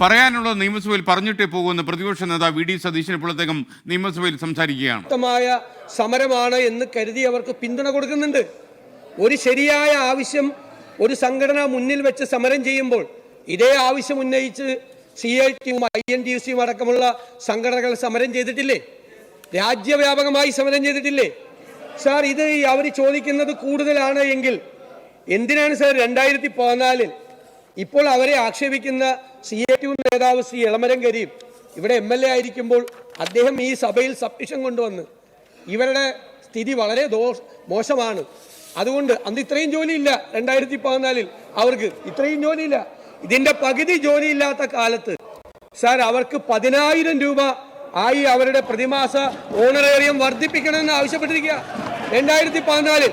പറയാനുള്ളത് നിയമസഭയിൽ പറഞ്ഞിട്ടേ പോകുമെന്ന് പ്രതിപക്ഷ നേതാവ് വി ഡി സതീശൻ ഇപ്പോഴത്തേക്കും നിയമസഭയിൽ സംസാരിക്കുകയാണ്. ശക്തമായ സമരമാണ് എന്ന് കരുതി അവർക്ക് പിന്തുണ കൊടുക്കുന്നുണ്ട്. ഒരു ശരിയായ ആവശ്യം ഒരു സംഘടന മുന്നിൽ വെച്ച് സമരം ചെയ്യുമ്പോൾ ഇതേ ആവശ്യം ഉന്നയിച്ച് സി ഐ ടിയും ഐ എൻ ടി സിയും അടക്കമുള്ള സംഘടനകൾ സമരം ചെയ്തിട്ടില്ലേ? രാജ്യവ്യാപകമായി സമരം ചെയ്തിട്ടില്ലേ? സാർ ഇത് അവർ ചോദിക്കുന്നത് കൂടുതലാണ് എങ്കിൽ എന്തിനാണ് സാർ രണ്ടായിരത്തി പതിനാലിൽ ഇപ്പോൾ അവരെ ആക്ഷേപിക്കുന്ന സി എ ടി നേതാവ് ശ്രീ ഇളമരം കരീം ഇവിടെ എം എൽ എ ആയിരിക്കുമ്പോൾ അദ്ദേഹം ഈ സഭയിൽ സബ്മിഷൻ കൊണ്ടുവന്ന് ഇവരുടെ സ്ഥിതി വളരെ ദോഷ മോശമാണ്. അതുകൊണ്ട് അന്ന് ഇത്രയും ജോലിയില്ല രണ്ടായിരത്തി പതിനാലിൽ അവർക്ക് ഇത്രയും ജോലിയില്ല. ഇതിന്റെ പകുതി ജോലിയില്ലാത്ത കാലത്ത് സാർ അവർക്ക് പതിനായിരം രൂപ ആയി അവരുടെ പ്രതിമാസ ഓണറേറിയം വർദ്ധിപ്പിക്കണമെന്ന് ആവശ്യപ്പെട്ടിരിക്കുക രണ്ടായിരത്തി പതിനാലിൽ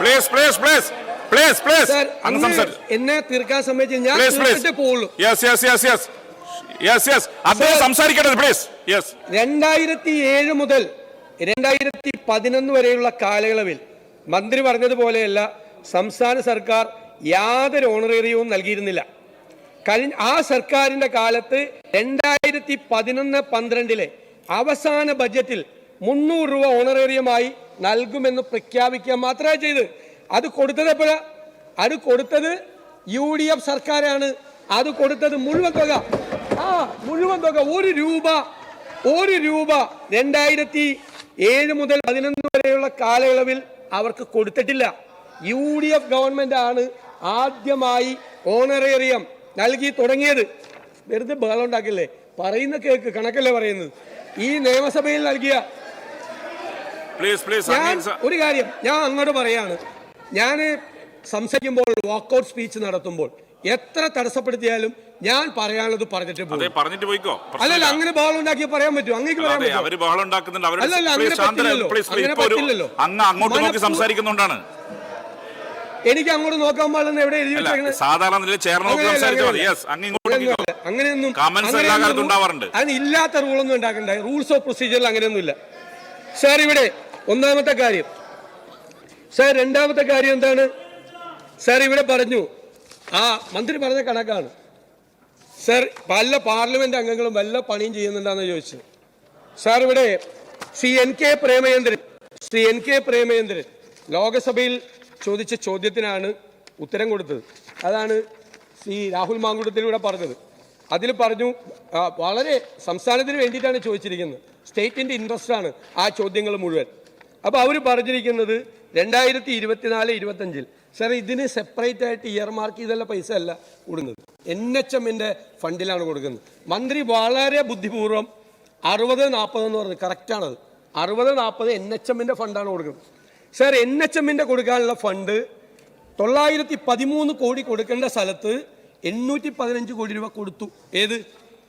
please please please please please എന്നെ തീർക്കാൻ സമ്മതിച്ച് ഞാൻ yes yes yes yes yes yes അദ്ദേഹം Sir. പ്ലീസ് യെസ് രണ്ടായിരത്തി ഏഴ് മുതൽ രണ്ടായിരത്തി പതിനൊന്ന് വരെയുള്ള കാലയളവിൽ മന്ത്രി പറഞ്ഞതുപോലെയല്ല സംസ്ഥാന സർക്കാർ യാതൊരു ഓണറേറിയവും നൽകിയിരുന്നില്ല. കഴിഞ്ഞ ആ സർക്കാരിന്റെ കാലത്ത് രണ്ടായിരത്തി പതിനൊന്ന് പന്ത്രണ്ടിലെ അവസാന ബജറ്റിൽ മുന്നൂറ് രൂപ ഓണറേറിയമായി നൽകുമെന്ന് പ്രഖ്യാപിക്കുക മാത്രമേ ചെയ്ത് അത് കൊടുത്തത് എപ്പോഴാ? അത് കൊടുത്തത് യു ഡി എഫ് സർക്കാരാണ്. അത് കൊടുത്തത് മുഴുവൻ തുക. ആ മുഴുവൻ തുക. ഒരു രൂപ ഒരു രൂപ രണ്ടായിരത്തി ഏഴ് മുതൽ പതിനൊന്ന് വരെയുള്ള കാലയളവിൽ അവർക്ക് കൊടുത്തിട്ടില്ല. യു ഡി എഫ് ഗവൺമെന്റ് ആണ് ആദ്യമായി ഓണറേറിയം നൽകി തുടങ്ങിയത്. വെറുതെ ബഹളം ഉണ്ടാക്കില്ലേ? പറയുന്ന കേക്ക് കണക്കല്ലേ പറയുന്നത്? ഈ നിയമസഭയിൽ നൽകിയ ഒരു കാര്യം ഞാൻ അങ്ങോട്ട് പറയാണ്. ഞാൻ സംസാരിക്കുമ്പോൾ വാക്കൗട്ട് സ്പീച്ച് നടത്തുമ്പോൾ എത്ര തടസ്സപ്പെടുത്തിയാലും ഞാൻ പറയാനുള്ളത് പറഞ്ഞിട്ട് പോകും പറഞ്ഞിട്ട് പോയിക്കോ. അല്ലല്ല അങ്ങനെ ബഹളം ഉണ്ടാക്കി പറയാൻ പറ്റും അങ്ങേക്ക് പറയാൻ പറ്റും അവർ ബഹളം ഉണ്ടാക്കുന്നുണ്ട്. അല്ലല്ല, അങ്ങനെ പറ്റില്ലല്ലോ. അങ്ങ് അങ്ങോട്ട് നോക്കി മനപ്പൂ- എനിക്ക് അങ്ങോട്ട് നോക്കാൻ പാടില്ലെന്ന് എവിടെ എഴുതി സാധാരണ നിലയിൽ ചേർന്ന്. അങ്ങനെയൊന്നും-. അതിന് ഇല്ലാത്ത റൂളൊന്നും ഉണ്ടാക്കണ്ട. റൂൾസ് ഓഫ് പ്രൊസീജിയറിൽ അങ്ങനെയൊന്നും ഇല്ല സാർ ഇവിടെ ഒന്നാമത്തെ കാര്യം. സാർ രണ്ടാമത്തെ കാര്യം എന്താണ്? സാർ ഇവിടെ പറഞ്ഞു. ആ മന്ത്രി പറഞ്ഞ കണക്കാണ്. സാർ പല പാർലമെന്റ് അംഗങ്ങളും വല്ല പണിയും ചെയ്യുന്നുണ്ടെന്ന് ചോദിച്ചു. സാർ ഇവിടെ C N K Premachandran C N K Premachandran ലോകസഭയിൽ ചോദിച്ച ചോദ്യത്തിനാണ് ഉത്തരം കൊടുത്തത്. അതാണ് സി രാഹുൽ മാങ്കുടത്തിലൂടെ പറഞ്ഞത്. അതിൽ പറഞ്ഞു വളരെ സംസ്ഥാനത്തിന് വേണ്ടിയിട്ടാണ് ചോദിച്ചിരിക്കുന്നത്. സ്റ്റേറ്റിന്റെ ഇൻട്രസ്റ്റ് ആണ് ആ ചോദ്യങ്ങൾ മുഴുവൻ. അപ്പോൾ അവർ പറഞ്ഞിരിക്കുന്നത് രണ്ടായിരത്തി ഇരുപത്തിനാല് ഇരുപത്തഞ്ചിൽ സാർ ഇതിന് സെപ്പറേറ്റ് ആയിട്ട് ഇയർ മാർക്ക് ചെയ്തുള്ള പൈസ അല്ല കൊടുക്കുന്നത് എൻ എച്ച് എമ്മിന്റെ ഫണ്ടിലാണ് കൊടുക്കുന്നത്. മന്ത്രി വളരെ ബുദ്ധിപൂർവം അറുപത് നാൽപ്പത് എന്ന് പറഞ്ഞത് കറക്റ്റാണത് അറുപത് നാൽപ്പത് എൻ എച്ച് എമ്മിന്റെ ഫണ്ടാണ് കൊടുക്കുന്നത്. സാർ എൻ എച്ച് എമ്മിന്റെ കൊടുക്കാനുള്ള ഫണ്ട് തൊള്ളായിരത്തി പതിമൂന്ന് കോടി കൊടുക്കേണ്ട സ്ഥലത്ത് എണ്ണൂറ്റി പതിനഞ്ച് കോടി രൂപ കൊടുത്തു. ഏത്?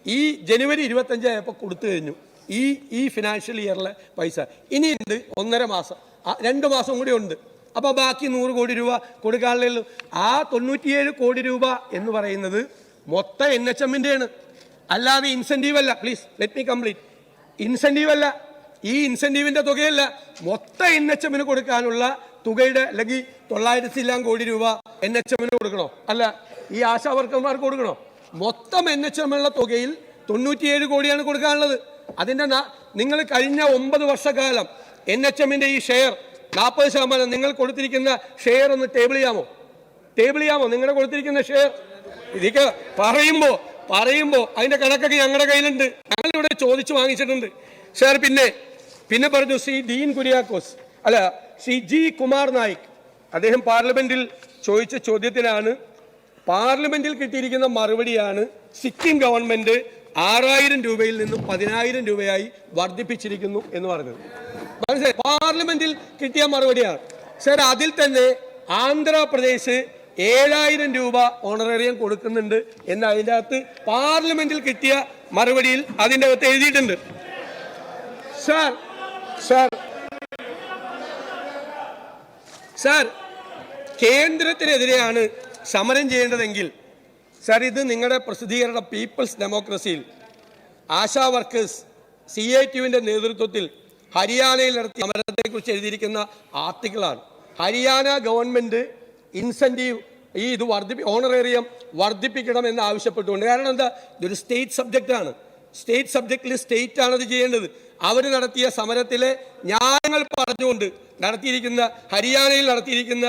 ഈ ജനുവരി ഇരുപത്തഞ്ചായപ്പോൾ കൊടുത്തു കഴിഞ്ഞു. ഈ ഈ ഫിനാൻഷ്യൽ ഇയറിലെ പൈസ. ഇനിയുണ്ട് ഒന്നര മാസം. രണ്ട് മാസം കൂടി ഉണ്ട്. അപ്പോൾ ബാക്കി നൂറ് കോടി രൂപ കൊടുക്കാനുള്ളൂ ആ തൊണ്ണൂറ്റിയേഴ് കോടി രൂപ എന്ന് പറയുന്നത് മൊത്തം എൻ എച്ച് എമ്മിന്റെയാണ് അല്ലാതെ ഇൻസെന്റീവ് അല്ല. Please let me complete incentive അല്ല. ഈ ഇൻസെന്റീവിന്റെ തുകയല്ല. മൊത്തം എൻ എച്ച് എമ്മിന് കൊടുക്കാനുള്ള തുകയുടെ അല്ലെങ്കിൽ തൊള്ളായിരത്തി എല്ലാം കോടി രൂപ എൻ എച്ച് എമ്മിന് കൊടുക്കണോ? അല്ല ഈ ആശാ വർക്കർമാർക്ക് കൊടുക്കണോ? മൊത്തം എൻ എച്ച് എമ്മുള്ള തുകയിൽ തൊണ്ണൂറ്റിയേഴ് കോടിയാണ് കൊടുക്കാനുള്ളത്. അതിന്റെ നിങ്ങൾ കഴിഞ്ഞ ഒമ്പത് വർഷക്കാലം എൻ എച്ച് എമ്മിന്റെ ഈ ഷെയർ നാൽപ്പത് ശതമാനം നിങ്ങൾ കൊടുത്തിരിക്കുന്ന ഷെയർ ഒന്ന് ടേബിൾ ചെയ്യാമോ? ടേബിൾ ചെയ്യാമോ? നിങ്ങളുടെ കൊടുത്തിരിക്കുന്ന ഷെയർ? ഇതൊക്കെ പറയുമ്പോ പറയുമ്പോ അതിന്റെ കണക്കൊക്കെ ഞങ്ങളുടെ കയ്യിലുണ്ട്. ഞങ്ങളിവിടെ ചോദിച്ചു വാങ്ങിച്ചിട്ടുണ്ട്. സാർ പിന്നെ പിന്നെ പറഞ്ഞു ശ്രീ ഡീൻ കുര്യാക്കോസ്. അല്ല ശ്രീ ജി കുമാർ നായിക്. അദ്ദേഹം പാർലമെന്റിൽ ചോദിച്ച ചോദ്യത്തിനാണ് പാർലമെന്റിൽ കിട്ടിയിരിക്കുന്ന മറുപടിയാണ് സിക്കിം ഗവൺമെന്റ് ആറായിരം രൂപയിൽ നിന്നും പതിനായിരം രൂപയായി വർദ്ധിപ്പിച്ചിരിക്കുന്നു എന്ന് പറഞ്ഞത്. മനസ്സിലായി പാർലമെന്റിൽ കിട്ടിയ മറുപടിയാണ്. സർ അതിൽ തന്നെ ആന്ധ്രാപ്രദേശ് ഏഴായിരം രൂപ ഓണറേറിയം കൊടുക്കുന്നുണ്ട് എന്ന് അതിന്റെ അകത്ത് പാർലമെന്റിൽ കിട്ടിയ മറുപടിയിൽ അതിന്റെ അകത്ത് എഴുതിയിട്ടുണ്ട്. സാർ സാർ സാർ കേന്ദ്രത്തിനെതിരെയാണ് സമരം ചെയ്യേണ്ടതെങ്കിൽ സാർ ഇത് നിങ്ങളുടെ പ്രസിദ്ധീകരണ പീപ്പിൾസ് ഡെമോക്രസിയിൽ ആശാ വർക്കേഴ്സ് സി ഐ ടിയുവിന്റെ നേതൃത്വത്തിൽ ഹരിയാനയിൽ നടത്തിയ സമരത്തെക്കുറിച്ച് എഴുതിയിരിക്കുന്ന ആർട്ടിക്കിളാണ്. ഹരിയാന ഗവൺമെന്റ് ഇൻസെന്റീവ് ഈ ഇത് വർദ്ധിപ്പി ഓണറേറിയം വർദ്ധിപ്പിക്കണം എന്ന് ആവശ്യപ്പെട്ടുകൊണ്ട് കാരണം എന്താ? ഇതൊരു സ്റ്റേറ്റ് സബ്ജക്റ്റ് ആണ്. സ്റ്റേറ്റ് സബ്ജക്റ്റിൽ സ്റ്റേറ്റ് ആണ് ഇത് ചെയ്യേണ്ടത്. അവർ നടത്തിയ സമരത്തിലെ ന്യായങ്ങൾ പറഞ്ഞുകൊണ്ട് നടത്തിയിരിക്കുന്ന ഹരിയാനയിൽ നടത്തിയിരിക്കുന്ന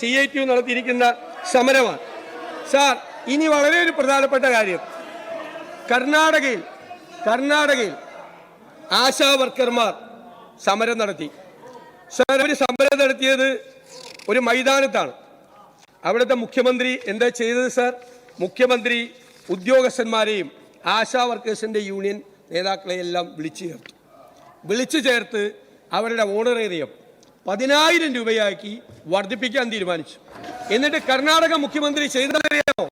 സി ഐ ടി നടത്തിയിരിക്കുന്ന സമരമാണ്. സാർ ഇനി വളരെ ഒരു പ്രധാനപ്പെട്ട കാര്യം. കർണാടകയിൽ കർണാടകയിൽ ആശാ വർക്കർമാർ സമരം നടത്തി. സാർ അവർ സമരം നടത്തിയത് ഒരു മൈതാനത്താണ്. അവിടുത്തെ മുഖ്യമന്ത്രി എന്താ ചെയ്തത് സാർ മുഖ്യമന്ത്രി ഉദ്യോഗസ്ഥന്മാരെയും ആശാ വർക്കേഴ്സിന്റെ യൂണിയൻ നേതാക്കളെയെല്ലാം വിളിച്ചു ചേർത്തു. വിളിച്ചു ചേർത്ത് അവരുടെ ഓണറേറിയം പതിനായിരം രൂപയാക്കി വർദ്ധിപ്പിക്കാൻ തീരുമാനിച്ചു. എന്നിട്ട് കർണാടക മുഖ്യമന്ത്രി ചെയ്തതറിയാമോ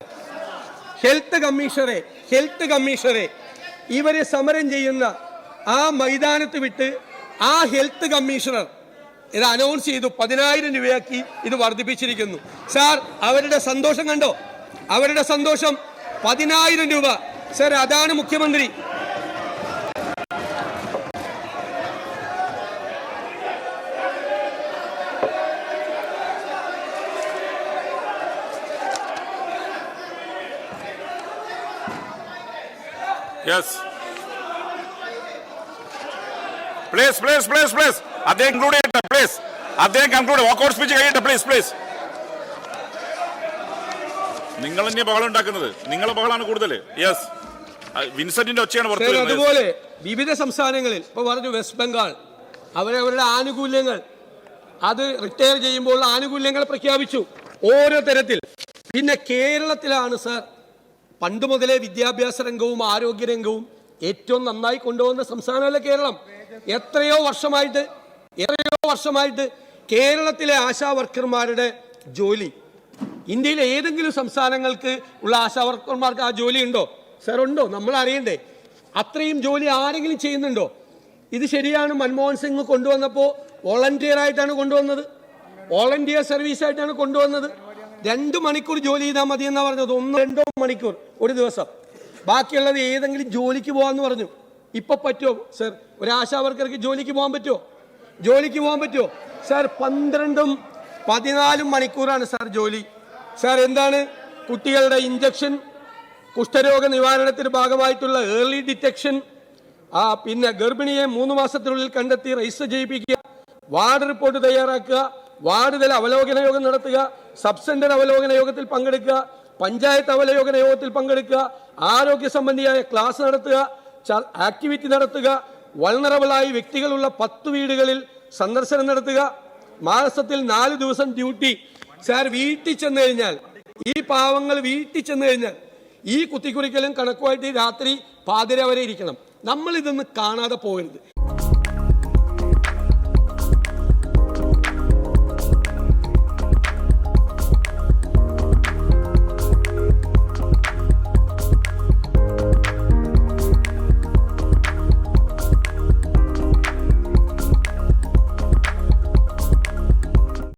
ഹെൽത്ത് കമ്മീഷണറെ ഹെൽത്ത് കമ്മീഷണറെ ഇവരെ സമരം ചെയ്യുന്ന ആ മൈതാനത്ത് വിട്ട് ആ ഹെൽത്ത് കമ്മീഷണർ ഇത് അനൗൺസ് ചെയ്തു പതിനായിരം രൂപയാക്കി ഇത് വർദ്ധിപ്പിച്ചിരിക്കുന്നു. സാർ അവരുടെ സന്തോഷം കണ്ടോ? അവരുടെ സന്തോഷം പതിനായിരം രൂപ. സാർ അതാണ് മുഖ്യമന്ത്രി. Yes please please please please അദ്ദേഹം ഇൻക്ലൂഡ് ചെയ്യട്ടെ പ്ലീസ് അദ്ദേഹം കൺക്ലൂഡ് വാക്കൗട്ട് സ്പീച്ച് കഴിയട്ടെ പ്ലീസ് പ്ലീസ് നിങ്ങൾ തന്നെ ബഹളം ഉണ്ടാക്കുന്നത്? നിങ്ങളെ ബഹളാണ് കൂടുതൽ യെസ് വിൻസെന്റിന്റെ ഒച്ചയാണ് പുറത്ത് അതുപോലെ വിവിധ സംസ്ഥാനങ്ങളിൽ ഇപ്പോൾ പറഞ്ഞു വെസ്റ്റ് ബംഗാൾ അവരവരുടെ ആനുകൂല്യങ്ങൾ അത് റിട്ടയർ ചെയ്യുമ്പോൾ ആനുകൂല്യങ്ങൾ പ്രഖ്യാപിച്ചു. ഓരോ തരത്തിൽ. പിന്നെ കേരളത്തിലാണ് സർ പണ്ട് മുതലേ വിദ്യാഭ്യാസ രംഗവും ആരോഗ്യ രംഗവും ഏറ്റവും നന്നായി കൊണ്ടുപോകുന്ന സംസ്ഥാനമല്ല കേരളം. എത്രയോ വർഷമായിട്ട് എത്രയോ വർഷമായിട്ട് കേരളത്തിലെ ആശാ വർക്കർമാരുടെ ജോലി. ഇന്ത്യയിലെ ഏതെങ്കിലും സംസ്ഥാനങ്ങൾക്ക് ഉള്ള ആശാ വർക്കർമാർക്ക് ആ ജോലി ഉണ്ടോ? സാർ ഉണ്ടോ? നമ്മൾ അറിയണ്ടേ. അത്രയും ജോലി ആരെങ്കിലും ചെയ്യുന്നുണ്ടോ? ഇത് ശരിയാണ് മൻമോഹൻ സിംഗ് കൊണ്ടുവന്നപ്പോൾ വോളണ്ടിയർ ആയിട്ടാണ് കൊണ്ടുവന്നത്. വോളണ്ടിയർ സർവീസ് ആയിട്ടാണ് കൊണ്ടുവന്നത്. രണ്ട് മണിക്കൂർ ജോലി ചെയ്താൽ മതി എന്നാണ് പറഞ്ഞത്. ഒന്ന് രണ്ടോ മണിക്കൂർ ഒരു ദിവസം. ബാക്കിയുള്ളത് ഏതെങ്കിലും ജോലിക്ക് പോകാമെന്ന് പറഞ്ഞു. ഇപ്പൊ പറ്റുമോ സർ ഒരു ആശാ വർക്കർക്ക് ജോലിക്ക് പോകാൻ പറ്റുമോ ജോലിക്ക് പോകാൻ പറ്റുമോ സാർ പന്ത്രണ്ടും പതിനാലും മണിക്കൂറാണ് സർ ജോലി. സർ എന്താണ് കുട്ടികളുടെ ഇഞ്ചക്ഷൻ കുഷ്ഠരോഗ നിവാരണത്തിന് ഭാഗമായിട്ടുള്ള ഏർലി ഡിറ്റക്ഷൻ ആ പിന്നെ ഗർഭിണിയെ മൂന്ന് മാസത്തിനുള്ളിൽ കണ്ടെത്തി രജിസ്റ്റർ ചെയ്യിപ്പിക്കുക. വാർഡ് റിപ്പോർട്ട് തയ്യാറാക്കുക. വാർഡ് തല അവലോകന യോഗം നടത്തുക. സബ് സെന്റർ അവലോകന യോഗത്തിൽ പങ്കെടുക്കുക. പഞ്ചായത്ത് അവലോകന യോഗത്തിൽ പങ്കെടുക്കുക ആരോഗ്യ സംബന്ധിയായ ക്ലാസ് നടത്തുക ആക്ടിവിറ്റി നടത്തുക വൾണറബിളായി വ്യക്തികളുള്ള പത്ത് വീടുകളിൽ സന്ദർശനം നടത്തുക. മാസത്തിൽ നാല് ദിവസം ഡ്യൂട്ടി. സാർ വീട്ടിൽ ചെന്ന് കഴിഞ്ഞാൽ ഈ പാവങ്ങൾ വീട്ടിൽ ചെന്ന് കഴിഞ്ഞാൽ ഈ കുത്തിക്കുറിക്കലും കണക്കുമായിട്ട് രാത്രി പാതിര വരെ ഇരിക്കണം. നമ്മൾ ഇതൊന്ന് കാണാതെ പോകരുത്.